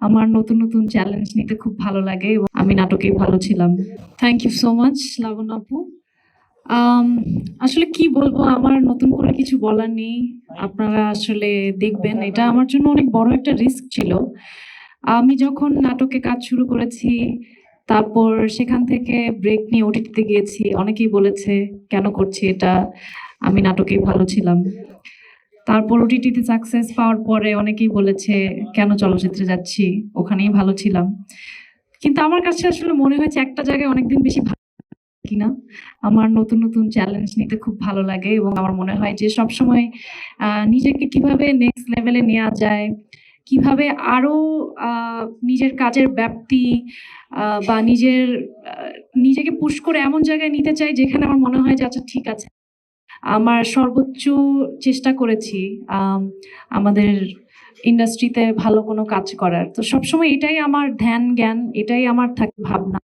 আমার নতুন নতুন চ্যালেঞ্জ নিতে খুব ভালো লাগে এবং আমি নাটকেই ভালো ছিলাম। Thank you so much Labon আপু। আসলে কি বলব, আমার নতুন করে কিছু বলার নেই। আপনারা আসলে দেখবেন, এটা আমার জন্য অনেক বড় একটা রিস্ক ছিল। আমি যখন নাটকে কাজ শুরু করেছি, তারপর সেখান থেকে ব্রেক নিয়ে ওটিটিতে গিয়েছি। অনেকেই বলেছে, কেন করছি এটা? আমি নাটকেই ভালো ছিলাম। তারপর ওটিটিতে সাকসেস পাওয়ার পরে অনেকেই বলেছে, কেন চলচ্চিত্রে যাচ্ছি? ওখানেই ভালো ছিলাম। কিন্তু আমার কাছে আসলে মনে হয়েছে একটা জায়গায় অনেকদিন বেশি কিনা। আমার নতুন নতুন চ্যালেঞ্জ নিতে খুব ভালো লাগে এবং আমার মনে হয় যে সবসময় নিজেকে কীভাবে নেক্সট লেভেলে নেওয়া যায়, কীভাবে আরও নিজের কাজের ব্যাপ্তি বা নিজের নিজেকে পুশ করে এমন জায়গায় নিতে চাই যেখানে আমার মনে হয় যে আচ্ছা ঠিক আছে। আমার সর্বোচ্চ চেষ্টা করেছি আমাদের ইন্ডাস্ট্রিতে ভালো কোনো কাজ করার। তো সবসময় এটাই আমার ধ্যান, জ্ঞান, এটাই আমার থাকে ভাবনা।